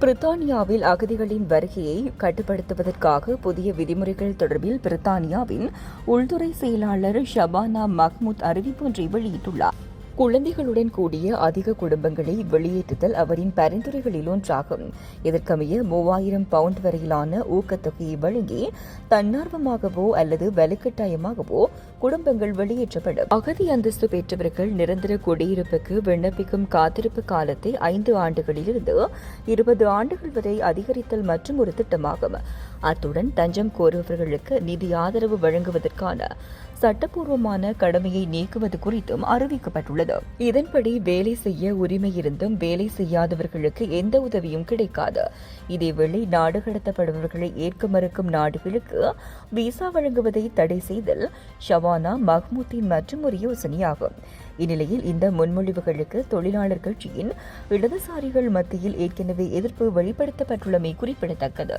பிரித்தானியாவில் அகதிகளின் வருகையை கட்டுப்படுத்துவதற்காக புதிய விதிமுறைகள் தொடர்பில் பிரித்தானியாவின் உள்துறை செயலாளர் ஷபானா மஹ்மூத் அறிவிப்பு ஒன்றை வெளியிட்டுள்ளார். குழந்தைகளுடன் கூடிய அதிக குடும்பங்களை வெளியேற்றுதல் அவரின் பரிந்துரைகளில் ஒன்றாகும். இதற்கமைய மூவாயிரம் பவுண்ட் வரையிலான ஊக்கத்தொகையை வழங்கி தன்னார்வமாகவோ அல்லது வலுக்கட்டாயமாகவோ குடும்பங்கள் வெளியேற்றப்படும். அகதி அந்தஸ்து பெற்றவர்கள் நிரந்தர குடியிருப்புக்கு விண்ணப்பிக்கும் காத்திருப்பு காலத்தை ஐந்து ஆண்டுகளிலிருந்து இருபது ஆண்டுகள் வரை அதிகரித்தல் மற்றும் ஒரு திட்டமாகும். அத்துடன் தஞ்சம் கோருபவர்களுக்கு நிதி ஆதரவு வழங்குவதற்கான சட்டப்பூர்வமான கடமையை நீக்குவது குறித்தும் அறிவிக்கப்பட்டுள்ளது. இதன்படி வேலை செய்ய உரிமை இருந்தும் வேலை செய்யாதவர்களுக்கு எந்த உதவியும் கிடைக்காது. இதேவேளை நாடு கடத்தப்படுபவர்களை ஏற்க மறுக்கும் நாடுகளுக்கு விசா வழங்குவதை தடை செய்தல் ஷவானா மஹ்மூத்தின் மற்றும் ஒரு யோசனையாகும். இந்நிலையில் இந்த முன்மொழிவுகளுக்கு தொழிலாளர் கட்சியின் இடதுசாரிகள் மத்தியில் ஏற்கனவே எதிர்ப்பு வெளிப்படுத்தப்பட்டுள்ளமை குறிப்பிடத்தக்கது.